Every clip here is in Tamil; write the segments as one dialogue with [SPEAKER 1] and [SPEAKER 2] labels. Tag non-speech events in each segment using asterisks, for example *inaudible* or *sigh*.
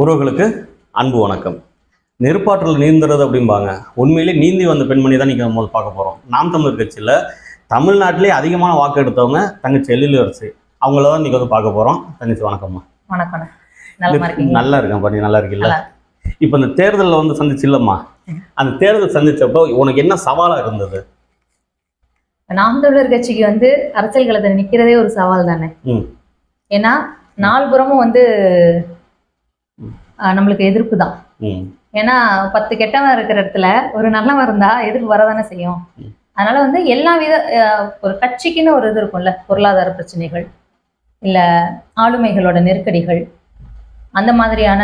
[SPEAKER 1] உறவுகளுக்கு அன்பு வணக்கம். நெருப்பாற்றல் நீந்துறது அப்படிம்பாங்க. உண்மையிலே நீந்தி வந்த பெண்மணி தான் நீங்கள் நம்ம பார்க்க போகிறோம் நாம் தமிழர் கட்சியில் தமிழ்நாட்டிலே அதிகமான வாக்கு எடுத்தவங்க தங்கச்சி எழிலரசி அவங்கள தான் இன்னைக்கு வந்து பார்க்க போகிறோம் தங்கச்சி வணக்கம்மா.
[SPEAKER 2] வணக்கம்
[SPEAKER 1] நல்லா இருக்கேன் பாட்டி நல்லா இருக்கீங்களா?
[SPEAKER 2] நல்லா
[SPEAKER 1] இப்போ இந்த தேர்தலில் வந்து சந்திச்சு இல்லைம்மா. அந்த தேர்தல் சந்திச்சப்போ உனக்கு என்ன சவாலாக இருந்தது?
[SPEAKER 2] நாம் தமிழர் கட்சிக்கு வந்து அரசியல் களத்தில் நிக்கிறதே ஒரு சவால் தானே. ஏன்னா நால்புறமும் வந்து நம்மளுக்கு எதிர்ப்பு தான். ஏன்னா பத்து கெட்டவன் இருக்கிற இடத்துல ஒரு நல்லவன் இருந்தா எதிர்ப்பு வரதானே செய்யும். அதனால வந்து எல்லா வித ஒரு கட்சிக்குன்னு ஒரு இது இருக்கும்ல பொருளாதார பிரச்சனைகள் இல்ல ஆளுமைகளோட நெருக்கடிகள் அந்த மாதிரியான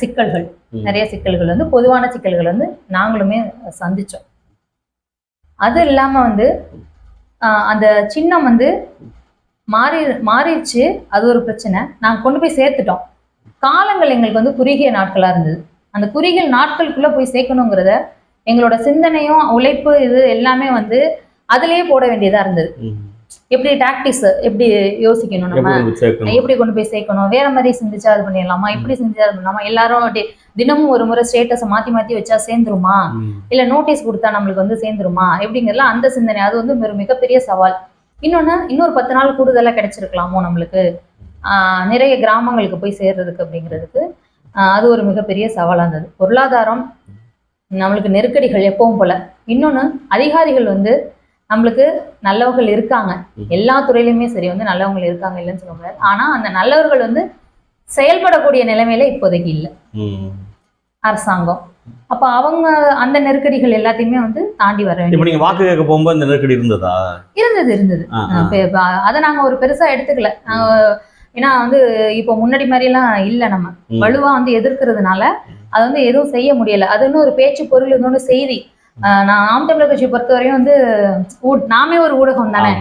[SPEAKER 2] சிக்கல்கள். நிறைய சிக்கல்கள் வந்து பொதுவான சிக்கல்கள் வந்து நாங்களுமே சந்திச்சோம். அது இல்லாம வந்து அந்த சின்னம் வந்து மாறி மாறிடுச்சு. அது ஒரு பிரச்சனை. நாங்கள் கொண்டு போய் சேர்த்துட்டோம். காலங்கள் எங்களுக்கு வந்து குறுகிய நாட்களா இருந்தது. அந்த குறுகிய நாட்களுக்குள்ள போய் சேர்க்கணுங்கிறத எங்களோட சிந்தனையும் உழைப்பு இது எல்லாமே வந்து அதுலயே போட வேண்டியதா இருந்தது. எப்படி டாக்டிஸ் எப்படி யோசிக்கணும் நம்ம?
[SPEAKER 1] எப்படி
[SPEAKER 2] எப்படி கொண்டு போய் சேர்க்கணும்? வேற மாதிரி சிந்திச்சா அது பண்ணிடலாமா? இப்படி செஞ்சா அது பண்ணலாமா? எல்லாரும் அப்படி தினமும் ஒரு முறை ஸ்டேட்டஸை மாத்தி மாத்தி வச்சா சேர்ந்துருமா. இல்ல நோட்டீஸ் கொடுத்தா நம்மளுக்கு வந்து சேர்ந்துருமா? எப்படிங்கிறதுலாம் அந்த சிந்தனை அது வந்து ஒரு மிகப்பெரிய சவால். இன்னொன்னு இன்னொரு பத்து நாள் கூடுதலா கிடைச்சிருக்கலாமோ நம்மளுக்கு? நிறைய கிராமங்களுக்கு போய் சேர்றதுக்கு அப்படிங்கிறதுக்கு அது ஒரு மிகப்பெரிய சவாலா இருந்தது. பொருளாதாரம் நம்மளுக்கு நெருக்கடிகள் எப்பவும் போல. இன்னொன்னு அதிகாரிகள் வந்து நம்மளுக்கு நல்லவர்கள் இருக்காங்க. எல்லா துறையிலுமே சரி வந்து நல்லவங்க இருக்காங்க இல்லைன்னு சொல்ல முடியாது. ஆனா அந்த நல்லவர்கள் வந்து செயல்படக்கூடிய நிலைமையில இப்போதைக்கு இல்லை. அரசாங்கம். அப்ப அவங்க அந்த நெருக்கடிகள் எல்லாத்தையுமே வந்து தாண்டி வர
[SPEAKER 1] இப்போ
[SPEAKER 2] வேண்டியது.
[SPEAKER 1] நீங்கள் வாக்கு கேட்க போகும்போது இந்த நெருக்கடி இருந்ததா?
[SPEAKER 2] இருந்தது இருந்தது. அதை நாங்க ஒரு பெருசா எடுத்துக்கல. நாங்க ஏன்னா வந்து இப்போ முன்னாடி மாதிரி எல்லாம் இல்ல நம்ம. வலுவா வந்து எதிர்க்கிறதுனால அது வந்து எதுவும் செய்ய முடியல. அது இன்னும் ஒரு பேச்சு பொருள் இன்னொன்று செய்தி. நான் ஆம் தமிழர் கட்சியை பொறுத்தவரையும் வந்து நாமே ஒரு ஊடகம் தானே.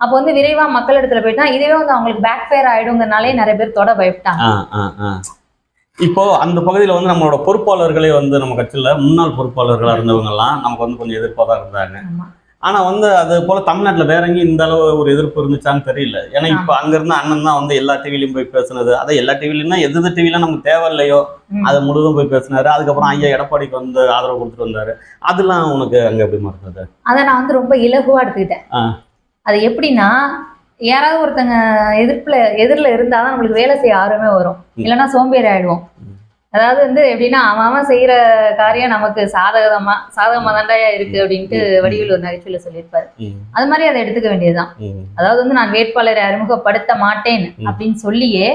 [SPEAKER 2] அப்போ வந்து விரைவா மக்கள் இடத்துல போயிட்டா இதுவே வந்து அவங்களுக்கு பேக் ஃபயர் ஆயிடுங்கிறனாலே நிறைய பேர் தொட பயப்பட்டாங்க.
[SPEAKER 1] இப்போ அந்த பகுதியில் வந்து நம்மளோட பொறுப்பாளர்களே வந்து நம்ம கட்சியில் முன்னாள் பொறுப்பாளர்களாக இருந்தவங்க எல்லாம் நமக்கு வந்து கொஞ்சம் எதிர்ப்பாக தான் இருந்தாங்க.
[SPEAKER 2] ஆமா.
[SPEAKER 1] ஆனா வந்து அது போல தமிழ்நாட்டில் வேற எங்கேயும் இந்த அளவு ஒரு எதிர்ப்பு இருந்துச்சான்னு தெரியல ஏன்னா இப்போ அங்க இருந்த அண்ணன் தான் வந்து எல்லா டிவிலையும் போய் பேசுனது அதை எல்லா டிவிலையும் எது டிவில நமக்கு தேவையில்லையோ. அதை முழுவதும் போய் பேசினாரு அதுக்கப்புறம் ஐயா எடப்பாடிக்கு வந்து ஆதரவு கொடுத்துட்டு வந்தாரு அதெல்லாம் உனக்கு அங்க எப்படி இருந்தது
[SPEAKER 2] அதை நான் வந்து ரொம்ப இலகுவா எடுத்துக்கிட்டேன். அது எப்படின்னா யாராவது ஒருத்தங்க எதிர்ப்புல எதிரில் இருந்தாதான் நம்மளுக்கு வேலை செய்ய ஆர்வமே வரும். இல்லைன்னா சோம்பேறி ஆயிடுவோம். அதாவது வந்து எப்படின்னா அவன் அவன் செய்யற காரியம் நமக்கு சாதகமா சாதகமா தாண்டா இருக்கு அப்படின்ட்டு. வடிவில் ஒரு நகைச்சுவையில சொல்லியிருப்பாரு. அது மாதிரி அதை எடுத்துக்க வேண்டியதுதான். அதாவது வந்து நான் வேட்பாளரை அறிமுகப்படுத்த மாட்டேன்.
[SPEAKER 1] அப்படின்னு
[SPEAKER 2] சொல்லியே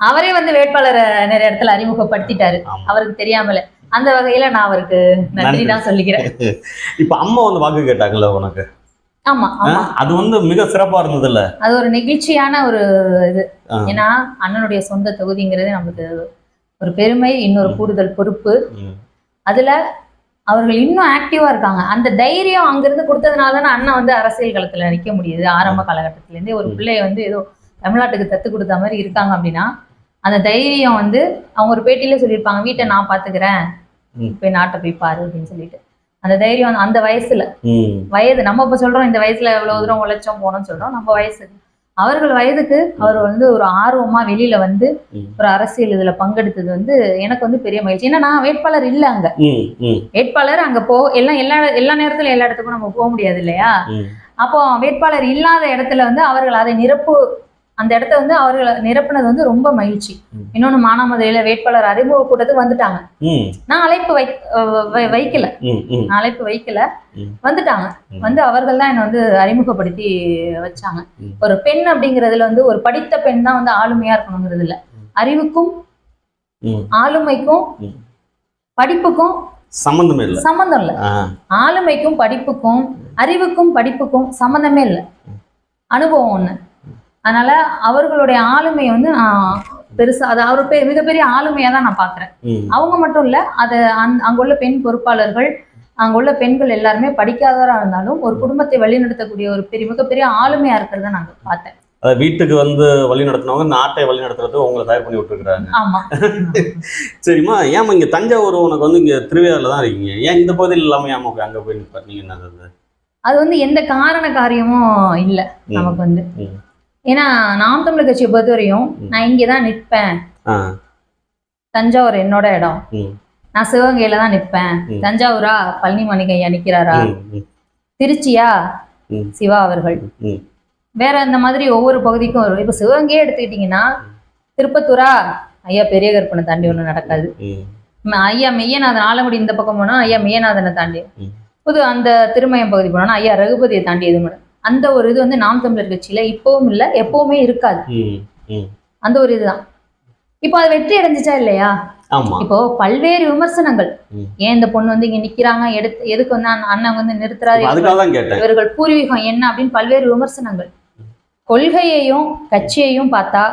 [SPEAKER 2] அவரே வந்து வேட்பாளரை நிறைய இடத்துல அறிமுகப்படுத்திட்டாரு. அவருக்கு தெரியாமல. அந்த வகையில நான் அவருக்கு நன்றி. தான் சொல்லிக்கிறேன். *laughs*
[SPEAKER 1] இப்ப அம்மா வந்து வாக்கு கேட்டாங்கல்ல உனக்கு?
[SPEAKER 2] ஆமா
[SPEAKER 1] அது வந்து மிக சிறப்பா இருந்ததுல்ல?
[SPEAKER 2] அது ஒரு நெகிழ்ச்சியான ஒரு இது. ஏன்னா அண்ணனுடைய சொந்த தொகுதிங்கிறது நமக்கு ஒரு பெருமை இன்னொரு. கூடுதல் பொறுப்பு. அதுல அவர்கள் இன்னும் ஆக்டிவா இருக்காங்க. அந்த தைரியம் அங்கிருந்து கொடுத்ததுனால தானே அண்ணன் வந்து அரசியல் களத்துல நிக்க முடியுது. ஆரம்ப காலகட்டத்துல இருந்தே ஒரு. பிள்ளைய வந்து ஏதோ தமிழ்நாட்டுக்கு தத்து கொடுத்த மாதிரி இருக்காங்க அப்படின்னா அந்த தைரியம் வந்து அவங்க ஒரு பேட்டியில சொல்லியிருப்பாங்க வீட்டை நான் பாத்துக்கிறேன். போய் நாட்டை போய் பாரு அப்படின்னு சொல்லிட்டு. அந்த தைரியம் அந்த வயசுல. வயது நம்ம இப்ப சொல்றோம் இந்த வயசுல எவ்வளவு தூரம் உழைச்சோம் போனோம்னு சொல்றோம். நம்ம வயசு. அவர்கள் வயதுக்கு அவர் வந்து ஒரு ஆர்வமா வெளியில வந்து. ஒரு அரசியல் இதுல பங்கெடுத்தது வந்து எனக்கு வந்து பெரிய மகிழ்ச்சி ஏன்னா நான் வேட்பாளர் இல்ல அங்க வேட்பாளர் அங்க போ எல்லாம் எல்லா எல்லா நேரத்துல எல்லா இடத்துக்கும் நம்ம போக முடியாது இல்லையா. அப்போ வேட்பாளர் இல்லாத இடத்துல வந்து அவர்கள் அதை நிரப்பு அந்த இடத்த வந்து அவர்கள் நிரப்புனது வந்து ரொம்ப மகிழ்ச்சி. இன்னொன்னு மானாமதுரையில வேட்பாளர் அறிமுக கூட்டத்துக்கு வந்துட்டாங்க. நான் அழைப்பு வை வைக்கல. நான் அழைப்பு வைக்கல. வந்துட்டாங்க. வந்து அவர்கள் தான் என்னை வந்து அறிமுகப்படுத்தி வச்சாங்க. ஒரு பெண் அப்படிங்கிறதுல வந்து ஒரு படித்த பெண் தான் வந்து ஆளுமையா இருக்கணுங்கிறது இல்ல. அறிவுக்கும். ஆளுமைக்கும். படிப்புக்கும்
[SPEAKER 1] சம்பந்தமே இல்லை.
[SPEAKER 2] சம்மந்தம் இல்ல. ஆளுமைக்கும் படிப்புக்கும் அறிவுக்கும் படிப்புக்கும் சம்மந்தமே இல்லை. அனுபவம் ஒண்ணு. அதனால அவர்களுடைய ஆளுமையை வந்து நான் பெருசா அது அவர் பெ- மிகப்பெரிய ஆளுமையா தான் நான் பாக்குறேன். அவங்க மட்டும் இல்ல அது அந் அங்குள்ள பெண் பொறுப்பாளர்கள் அங்குள்ள பெண்கள் எல்லாருமே படிக்காதவரா இருந்தாலும் ஒரு குடும்பத்தை வழிநடத்தக்கூடிய ஒரு பெரிய மிகப்பெரிய ஆளுமையா இருக்கிறத நான் பார்த்தேன்.
[SPEAKER 1] அதாவது வீட்டுக்கு வந்து வழி நடத்தினவங்க நாட்டை வழி நடத்துறது உங்களை தயார் பண்ணி விட்டுருக்காங்க
[SPEAKER 2] ஆமா. *laughs*
[SPEAKER 1] சரிம்மா ஏமா இங்க தஞ்சாவூர் உனக்கு வந்து இங்க திருவையாறுல தான் இருக்கீங்க. ஏன் இந்த பகுதியில் இல்லாம ஏமா அங்க போய் பார்த்தீங்க என்னது
[SPEAKER 2] அது? வந்து எந்த காரண காரியமும் இல்ல நமக்கு வந்து. ஏன்னா நாம் தமிழர் கட்சியை பொறுத்தவரையும்
[SPEAKER 1] ம்.
[SPEAKER 2] நான் இங்கதான் நிற்பேன் தஞ்சாவூர் என்னோட இடம். நான் சிவகங்கையில தான் நிப்பேன்
[SPEAKER 1] ம்.
[SPEAKER 2] தஞ்சாவூரா பழனி மணிகையா நிக்கிறாரா திருச்சியா. சிவா அவர்கள். வேற இந்த மாதிரி ஒவ்வொரு பகுதிக்கும் வரும் இப்ப சிவகங்கையே எடுத்துக்கிட்டீங்கன்னா திருப்பத்தூரா ஐயா பெரிய கற்பனை தாண்டி ஒண்ணும் நடக்காது ஐயா மெய்யநாதன் ஆலங்குடி இந்த பக்கம் போனா ஐயா மெய்யநாதனை தாண்டி. புது அந்த திருமயம் பகுதி போனோம்னா ஐயா ரகுபதியை தாண்டி எதுவும். அந்த ஒரு இது வந்து நாம் தமிழர் கட்சியில இப்பவும் இல்ல எப்பவுமே இருக்காது. அந்த ஒரு இதுதான். இப்போ அது வெற்றி அடைஞ்சிச்சா இல்லையா? இப்போ பல்வேறு விமர்சனங்கள். ஏன் இந்த பொண்ணு வந்து இங்க நிக்கிறாங்க? எடுத்து எதுக்கு வந்து அண்ணன் வந்து நிறுத்துறாரு? இவர்கள் பூர்வீகம் என்ன அப்படின்னு பல்வேறு விமர்சனங்கள். கொள்கையையும் கட்சியையும் பார்த்தா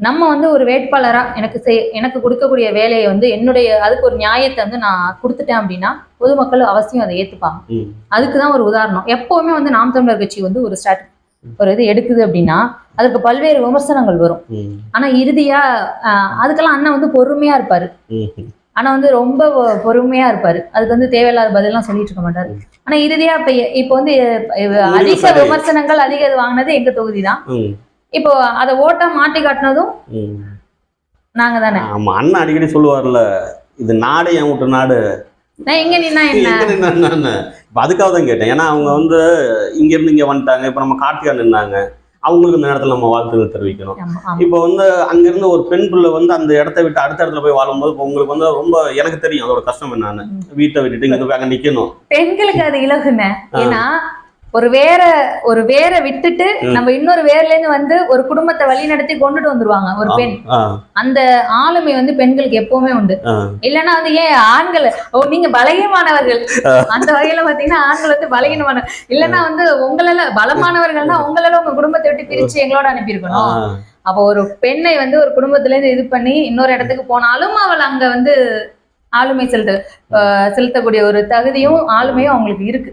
[SPEAKER 2] நம்ம வந்து ஒரு வேட்பாளரா எனக்கு செய் எனக்கு கொடுக்கக்கூடிய வேலையை வந்து என்னுடைய அதுக்கு ஒரு நியாயத்தை வந்து நான் கொடுத்துட்டேன் அப்படின்னா பொதுமக்கள் அவசியம் அதை ஏத்துப்பாங்க.
[SPEAKER 1] ம்,
[SPEAKER 2] அதுக்கு தான் ஒரு உதாரணம். எப்பவுமே வந்து நாம் தமிழர் கட்சி வந்து ஒரு ஸ்டார்ட் ஒரு இது எடுக்குது அப்படின்னா அதுக்கு பல்வேறு விமர்சனங்கள் வரும். ஆனா இறுதியா அதுக்கெல்லாம் அண்ணன் வந்து பொறுமையா இருப்பாரு. ஆனா வந்து ரொம்ப பொறுமையா இருப்பாரு. அதுக்கு வந்து தேவையில்லாத பதிலாம் சொல்லிட்டு இருக்க மாட்டாரு. ஆனா இறுதியா இப்ப இப்ப வந்து அதிக. விமர்சனங்கள் அதிக இது வாங்கினது எங்க தொகுதி தான் இப்போ அதை ஓட்டா மாட்டி காட்டினதும். நாங்க தானே?
[SPEAKER 1] ஆமா அண்ணன் அடிக்கடி சொல்லுவார்ல இது நாடு என் விட்டு நாடு.
[SPEAKER 2] நான் எங்க நின்னா என்ன?
[SPEAKER 1] இப்ப அதுக்காக தான் கேட்டேன். ஏன்னா அவங்க வந்து இங்க இருந்து இங்க வந்துட்டாங்க. இப்ப நம்ம கார்த்திகா நின்னாங்க. அவங்களுக்கு இந்த நேரத்துல நம்ம வாழ்த்துக்கள் தெரிவிக்கணும். இப்போ வந்து அங்கிருந்து ஒரு பெண் பிள்ளை வந்து அந்த இடத்த விட்டு அடுத்த இடத்துல போய் வாழும்போது இப்போ உங்களுக்கு வந்து ரொம்ப எனக்கு தெரியும் அதோட கஷ்டம் என்னன்னு. வீட்டை விட்டுட்டு இங்க அங்க நிக்கணும்.
[SPEAKER 2] பெண்களுக்கு அது இலகுன
[SPEAKER 1] ஆ.
[SPEAKER 2] ஏன்னா ஒரு வேற ஒரு வேற விட்டுட்டு. நம்ம இன்னொரு வேர்ல இருந்து வந்து ஒரு குடும்பத்தை வழி நடத்தி கொண்டுட்டு வந்துருவாங்க ஒரு பெண். அந்த ஆளுமை வந்து பெண்களுக்கு எப்பவுமே உண்டு. இல்லைன்னா வந்து ஏன் ஆண்கள் ஓ நீங்க பலகீனமானவர்கள். அந்த வகையில பாத்தீங்கன்னா ஆண்கள் வந்து பலகீனமான இல்லைன்னா வந்து உங்களால பலமானவர்கள்னா உங்களால உங்க குடும்பத்தை விட்டு பிரிச்சு எங்களோட அனுப்பியிருக்கணும். அப்போ ஒரு பெண்ணை வந்து ஒரு குடும்பத்துல இருந்து இது பண்ணி இன்னொரு இடத்துக்கு போனாலும் அவள் அங்க வந்து ஆளுமை செலுத்த ஆஹ் செலுத்தக்கூடிய ஒரு தகுதியும் ஆளுமையும் அவங்களுக்கு இருக்கு.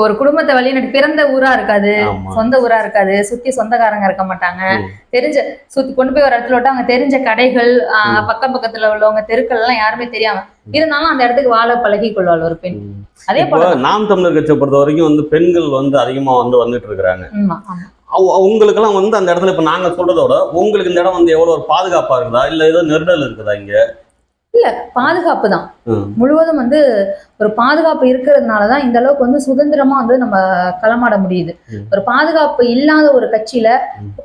[SPEAKER 2] ஒரு குடும்பத்தை வழி பிறந்த ஊரா இருக்காது சொந்த ஊரா இருக்காது சுத்தி சொந்தக்காரங்க இருக்க மாட்டாங்க. தெரிஞ்ச சுத்தி கொண்டு போய் ஒரு இடத்துல விட்டு அங்க தெரிஞ்ச கடைகள். பக்கம் பக்கத்துல உள்ளவங்க தெருக்கள் எல்லாம் யாருமே தெரியாம. இருந்தாலும் அந்த இடத்துக்கு வாழ பழகி கொள்வாள் ஒரு பெண். அதே போல
[SPEAKER 1] நாம் தமிழர் கட்சியை பொறுத்த வரைக்கும் வந்து பெண்கள் வந்து அதிகமா வந்து வந்துட்டு இருக்கிறாங்க. அவங்களுக்கெல்லாம் வந்து அந்த இடத்துல இப்ப நாங்க சொல்றதோட உங்களுக்கு இந்த இடம் வந்து எவ்வளவு ஒரு பாதுகாப்பா இருக்குதா? இல்ல ஏதோ நெருடல் இருக்குதா இங்க?
[SPEAKER 2] பாதுகாப்பு தான். முழுவதும் வந்து ஒரு பாதுகாப்பு இருக்கிறதுனால தான் இந்த அளவுக்கு வந்து சுதந்திரமா வந்து நம்ம களமாட முடியுது. ஒரு பாதுகாப்பு இல்லாத ஒரு கட்சியில.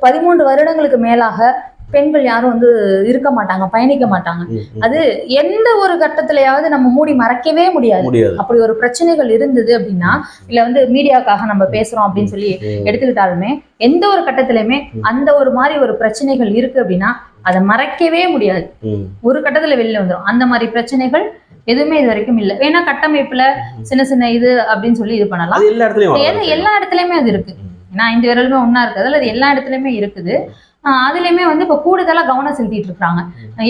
[SPEAKER 2] பதிமூன்று வருடங்களுக்கு மேலாக பெண்கள் யாரும் வந்து இருக்க மாட்டாங்க பயணிக்க மாட்டாங்க. அது எந்த ஒரு கட்டத்திலயாவது நம்ம மூடி மறைக்கவே முடியாது அப்படி ஒரு பிரச்சனைகள் இருந்தது அப்படின்னா இல்ல வந்து மீடியாக்காக நம்ம பேசுறோம் அப்படின்னு சொல்லி. எடுத்துக்கிட்டாலுமே எந்த ஒரு கட்டத்திலுமே அந்த ஒரு மாதிரி ஒரு பிரச்சனைகள் இருக்கு அப்படின்னா அதை மறைக்கவே முடியாது. ஒரு கட்டத்துல வெளில வந்துரும். அந்த மாதிரி பிரச்சனைகள் எதுவுமே இது வரைக்கும் இல்லை. வேணா கட்டமைப்புல சின்ன சின்ன இது அப்படின்னு சொல்லி இது பண்ணலாம்.
[SPEAKER 1] எல்லா இடத்துலயும்
[SPEAKER 2] அது இருக்கு. ஏன்னா ஐந்து விரலுமே ஒண்ணா இருக்குது அது எல்லா இடத்துலயுமே இருக்குது. அதுலயுமே வந்து இப்ப கூடுதலா கவனம் செலுத்திட்டு இருக்காங்க.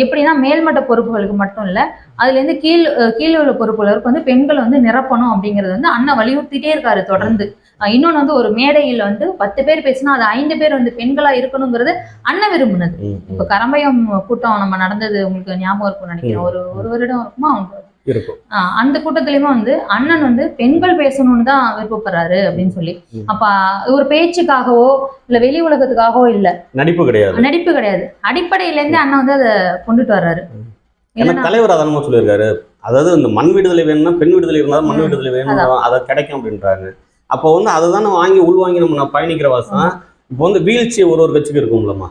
[SPEAKER 2] எப்படின்னா மேல்மட்ட பொறுப்புகளுக்கு மட்டும் இல்ல அதுல இருந்து கீழ் கீழ் உள்ள பொறுப்புகளுக்கு வந்து பெண்களை வந்து நிரப்பணும் அப்படிங்கறது வந்து அண்ணன் வலியுறுத்திட்டே இருக்காரு தொடர்ந்து. இன்னொன்னு வந்து ஒரு மேடையில் வந்து பத்து பேர் பேசினா அது ஐந்து பேர் வந்து பெண்களா இருக்கணுங்கிறது அண்ணன் விரும்புனது. இப்ப கரம்பயம் கூட்டம் நம்ம நடந்தது உங்களுக்கு ஞாபகம் இருக்கும்னு நினைக்கிறேன். ஒரு ஒரு வருடம் இருக்குமா? அவங்க
[SPEAKER 1] இருக்கும்.
[SPEAKER 2] அந்த கூட்டத்திலயுமே வந்து அண்ணன் வந்து பெண்கள் பேசணும்னு தான் விருப்பப்படுறாரு அப்படின்னு சொல்லி. அப்ப ஒரு பேச்சுக்காகவோ இல்ல வெளி உலகத்துக்காகவோ இல்ல.
[SPEAKER 1] நடிப்பு கிடையாது.
[SPEAKER 2] நடிப்பு கிடையாது. அடிப்படையில இருந்து அண்ணன் வந்து அதை கொண்டுட்டு வர்றாரு.
[SPEAKER 1] தலைவர் அதனமா சொல்லியிருக்காரு. அதாவது இந்த மண் விடுதலை வேணும்னா பெண் விடுதலை இருந்தாலும் மண். விடுதலை வேணும் அதை கிடைக்கும் அப்படின்றாங்க. அப்போ வந்து அதை தானே வாங்கி உள்வாங்கி நம்ம நான் பயணிக்கிற வாசம் இப்போ வந்து வீழ்ச்சி ஒரு ஒரு கட்சிக்கு இருக்கும்லம்மா.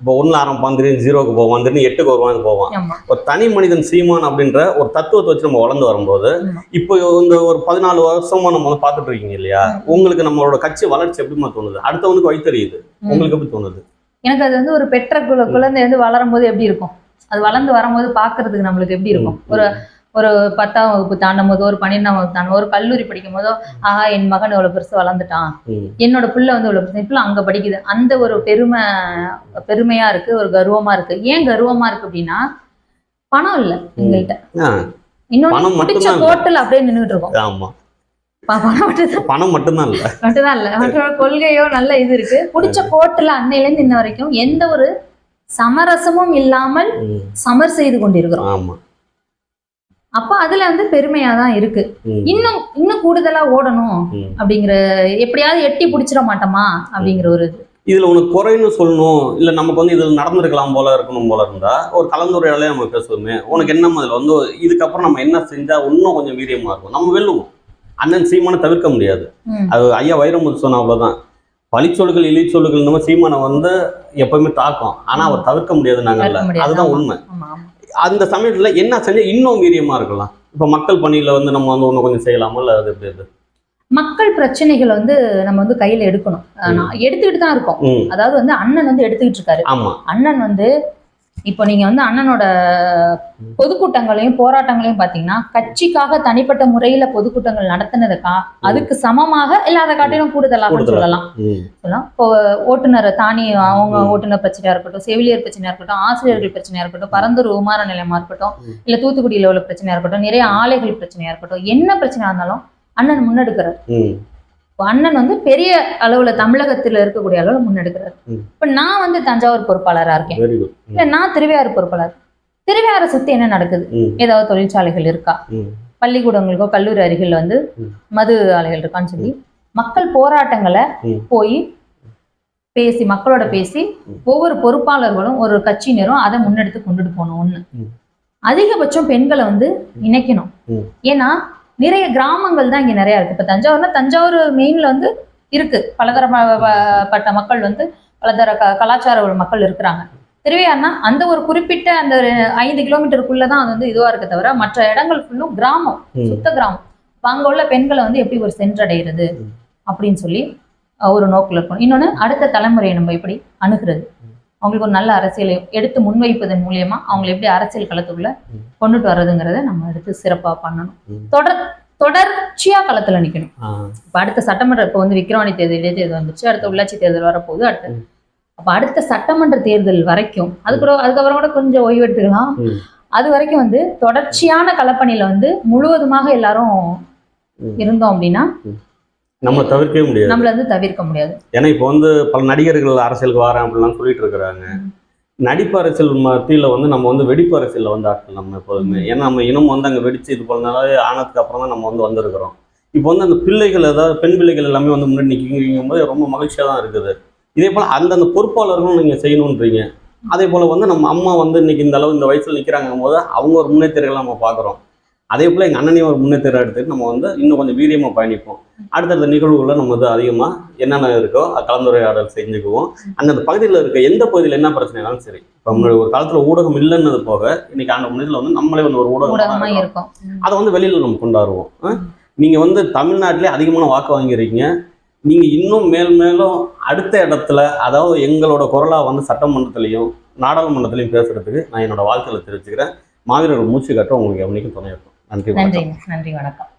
[SPEAKER 1] இப்போ ஒன்றில் ஆரம்பிப்பான் திடீர்னு ஜீரோக்கு போவான் திடீர்னு எட்டுக்கு வருவான் போவான். ஒரு தனி மனிதன் சீமான் அப்படின்ற ஒரு தத்துவத்தை வச்சு நம்ம வளர்ந்து வரும்போது. இப்போ இந்த ஒரு பதினாலு வருஷமா நம்ம வந்து பார்த்துட்டு இருக்கீங்க இல்லையா. உங்களுக்கு நம்மளோட கட்சி வளர்ச்சி எப்படிமா தோணுது? அடுத்தவனுக்கு வைத்தறியுது
[SPEAKER 2] ம்.
[SPEAKER 1] உங்களுக்கு எப்படி தோணுது?
[SPEAKER 2] எனக்கு அது வந்து ஒரு பெற்ற குழந்தை வந்து வளரும் போது எப்படி இருக்கும்? அது வளர்ந்து வரும்போது பாக்குறதுக்கு நம்மளுக்கு எப்படி இருக்கும்? ஒரு ஒரு பத்தாம் வகுப்பு தாண்டும் போதோ ஒரு பன்னிரெண்டாம் வகுப்பு தாண்டும் ஒரு கல்லூரி படிக்கும் போதோ ஆஹா என் மகன் இவ்வளவு பெருசு வளர்ந்துட்டான். என்னோட பிள்ளை வந்து இவ்வளவு பெருசு இப்பெல்லாம் அங்க படிக்குது. அந்த ஒரு பெருமை பெருமையா இருக்கு ஒரு கர்வமா இருக்கு. ஏன் கர்வமா இருக்கு அப்படின்னா பணம் இல்ல எங்கள்கிட்ட இன்னொன்னு பிடிச்ச. கோட்டில் அப்படியே நின்றுட்டு இருக்கோம். பணம் மட்டும்
[SPEAKER 1] பணம் மட்டும்தான் இல்ல.
[SPEAKER 2] மட்டும்தான் இல்ல. மற்றொரு கொள்கையோ நல்ல இது இருக்கு. பிடிச்ச கோட்டுல அன்னையில இருந்து இன்ன வரைக்கும் எந்த ஒரு சமரசமும் இல்லாமல் சமர் செய்து கொண்டிருக்கிறோம்.
[SPEAKER 1] ஆமா.
[SPEAKER 2] அப்ப அதுல வந்து பெருமையா தான் இருக்கு இன்னும் இன்னும் கூடுதலா ஓடணும். அப்படிங்கிற எப்படியாவது எட்டி பிடிச்சிட மாட்டோமா அப்படிங்கிற ஒரு இது.
[SPEAKER 1] இதுல உனக்கு குறைன்னு சொல்லணும். இல்ல நமக்கு வந்து இதுல நடந்திருக்கலாம் போல இருக்கணும் போல இருந்தா ஒரு கலந்துரையாடலே நம்ம பேசுவோமே. உனக்கு என்ன அதுல வந்து இதுக்கப்புறம் நம்ம என்ன செஞ்சா இன்னும் கொஞ்சம் வீரியமா இருக்கும்? நம்ம வெல்லுவோம். அண்ணன் சீமானை தவிர்க்க முடியாது. அது ஐயா வைரமுத்து சொன்ன அவ்வளவுதான். பழிச்சொல்கள் இழிச்சொல்கள் இந்த மாதிரி சீமானை வந்து எப்பவுமே தாக்கும். ஆனா அவர் தவிர்க்க முடியாது
[SPEAKER 2] முடியாது.
[SPEAKER 1] அதுதான். உண்மை. அந்த சமயத்துல என்ன செஞ்சா இன்னும் வீரியமா இருக்கலாம்? இப்ப மக்கள் பணியில வந்து நம்ம வந்து இன்னும் கொஞ்சம் செய்யலாமா? இல்ல அது எப்படி
[SPEAKER 2] மக்கள் பிரச்சனைகள் வந்து நம்ம வந்து கையில எடுக்கணும். எடுத்துக்கிட்டு தான் இருக்கோம். அதாவது வந்து அண்ணன் வந்து எடுத்துக்கிட்டு இருக்காரு.
[SPEAKER 1] ஆமா.
[SPEAKER 2] அண்ணன் வந்து இப்போ நீங்க வந்து அண்ணனோட பொதுக்கூட்டங்களையும் போராட்டங்களையும் பாத்தீங்கன்னா கட்சிக்காக தனிப்பட்ட முறையில பொதுக்கூட்டங்கள் நடத்தினதுக்கா அதுக்கு சமமாக இல்ல அதை காட்டிலும் கூடுதலாக
[SPEAKER 1] கூடுதலா.
[SPEAKER 2] சொல்லலாம் சொல்லலாம் இப்போ ஓட்டுநர் தானி அவங்க. ஓட்டுநர் பிரச்சனையா இருக்கட்டும் செவிலியர் பிரச்சனையா இருக்கட்டும் ஆசிரியர்கள் பிரச்சனையா இருக்கட்டும் பரந்தூர் விமான நிலையமா இருக்கட்டும். இல்ல தூத்துக்குடியில உள்ள பிரச்சனையா இருக்கட்டும் நிறைய ஆலைகள் பிரச்சனையா இருக்கட்டும் என்ன பிரச்சனையா இருந்தாலும் அண்ணன் முன்னெடுக்கிறார் அண்ணன் வந்து பெரிய அளவுல தமிழகத்துல இருக்கக்கூடிய அளவுல முன்னெடுக்கிறார். இப்ப நான் வந்து தஞ்சாவூர் பொறுப்பாளரா இருக்கேன் இல்ல நான் திருவையாறு பொறுப்பாளர் திருவையாறு சுத்தி என்ன நடக்குது ஏதாவது தொழிற்சாலைகள் இருக்கா பள்ளிக்கூடங்களுக்கோ கல்லூரி அருகில் வந்து. மது ஆலைகள் இருக்கான்னு சொல்லி மக்கள் போராட்டங்களை. போய் பேசி மக்களோட பேசி. ஒவ்வொரு பொறுப்பாளர்களும் ஒரு கட்சியினரும் அதை முன்னெடுத்து கொண்டுட்டு போகணும் ஒண்ணு. அதிகபட்சம் பெண்களை வந்து இணைக்கணும். ஏன்னா நிறைய கிராமங்கள் தான் இங்க நிறைய இருக்கு. இப்ப தஞ்சாவூர்னா தஞ்சாவூர் மெயின்ல வந்து இருக்கு. பலதரப்பட்ட மக்கள் வந்து பலதர க கலாச்சார மக்கள் இருக்கிறாங்க. திருவையாறுனா அந்த ஒரு குறிப்பிட்ட அந்த ஒரு ஐந்து கிலோமீட்டருக்குள்ள தான் அது வந்து இதுவா இருக்க தவிர மற்ற இடங்கள் ஃபுல்லும் கிராமம் சுத்த கிராமம். அங்க உள்ள பெண்களை வந்து எப்படி ஒரு சென்றடைகிறது. அப்படின்னு சொல்லி ஒரு நோக்கில் இருக்கணும். இன்னொன்னு அடுத்த தலைமுறையை நம்ம எப்படி அணுகிறது? அவங்களுக்கு ஒரு நல்ல அரசியலை எடுத்து முன்வைப்பதன் மூலியமா அவங்களை எப்படி அரசியல் களத்துக்குள்ள. கொண்டுட்டு வர்றதுங்கிறத நம்ம எடுத்து சிறப்பா பண்ணணும். தொடர் தொடர்ச்சியா களத்துல நிக்கணும் இப்ப அடுத்த சட்டமன்ற இப்போ வந்து விக்கிரவாணி தேர்தல் இடைத்தேர்தல் வந்துச்சு அடுத்த உள்ளாட்சி தேர்தல் வரப்போகுது அடுத்த. அப்ப அடுத்த சட்டமன்ற தேர்தல் வரைக்கும் அது கூட அதுக்கப்புறம் கூட கொஞ்சம் ஓய்வு எடுத்துக்கலாம். அது வரைக்கும் வந்து தொடர்ச்சியான களப்பணியில வந்து முழுவதுமாக எல்லாரும். இருந்தோம் அப்படின்னா
[SPEAKER 1] நம்ம தவிர்க்கவே முடியாது.
[SPEAKER 2] நம்மள வந்து தவிர்க்க முடியாது.
[SPEAKER 1] ஏன்னா இப்போ வந்து பல நடிகர்கள் அரசியலுக்கு வரேன் அப்படிலாம் சொல்லிட்டு இருக்கிறாங்க. நடிப்பு அரசியல் மத்தியில் வந்து நம்ம வந்து வெடிப்பு அரசியலில் வந்து ஆட்கள் நம்ம எப்போதுமே. ஏன்னா நம்ம இனம் வந்து அங்கே வெடிச்சு இது பண்ணனாலே ஆனதுக்கு அப்புறம் தான் நம்ம வந்து வந்திருக்கிறோம். இப்போ வந்து அந்த பிள்ளைகள் ஏதாவது பெண் பிள்ளைகள் எல்லாமே வந்து முன்னாடி நிற்கிங்கும் போது ரொம்ப மகிழ்ச்சியாக தான் இருக்குது. இதே போல் அந்தந்த பொறுப்பாளர்களும் நீங்கள் செய்யணுன்றீங்க. அதே போல் வந்து நம்ம அம்மா வந்து இன்னைக்கு இந்த அளவு இந்த வயசில் நிற்கிறாங்கும் போது அவங்க ஒரு முன்னேற்றங்களை நம்ம பார்க்குறோம் அதே போல் எங்கள் அண்ணனையும் ஒரு முன்னேற்றம் எடுத்துட்டு நம்ம வந்து இன்னும் கொஞ்சம் வீரியமாக பயணிப்போம். அடுத்தடுத்த நிகழ்வுகளில் நம்ம வந்து அதிகமாக என்னென்ன இருக்கோ கலந்துரையாடல் செஞ்சுக்குவோம். அந்தந்த பகுதியில் இருக்க எந்த பகுதியில் என்ன பிரச்சனைனாலும் சரி இப்போ முன்னாடி ஒரு காலத்தில் ஊடகம் இல்லைன்னது போக இன்னைக்கு அந்த முன்னேற்றத்தில் வந்து நம்மளே வந்து ஒரு
[SPEAKER 2] ஊடகமா இருக்கும்.
[SPEAKER 1] அதை வந்து வெளியில் நம்ம கொண்டாடுவோம். ஆ? நீங்க வந்து தமிழ்நாட்டிலே அதிகமான வாக்கு வாங்கியிருக்கீங்க. நீங்க இன்னும் மேல் மேலும் அடுத்த இடத்துல அதாவது எங்களோட குரலா வந்து சட்டமன்றத்திலையும் நாடாளுமன்றத்திலையும் பேசுறதுக்கு நான் என்னோட வாழ்க்கையில தெரிவிச்சுக்கிறேன். மாவீரர்கள் மூச்சு காட்ட உங்களுக்கு எவனைக்கும் துணை இருக்கும். நன்றி
[SPEAKER 2] நன்றி நன்றி வணக்கம்.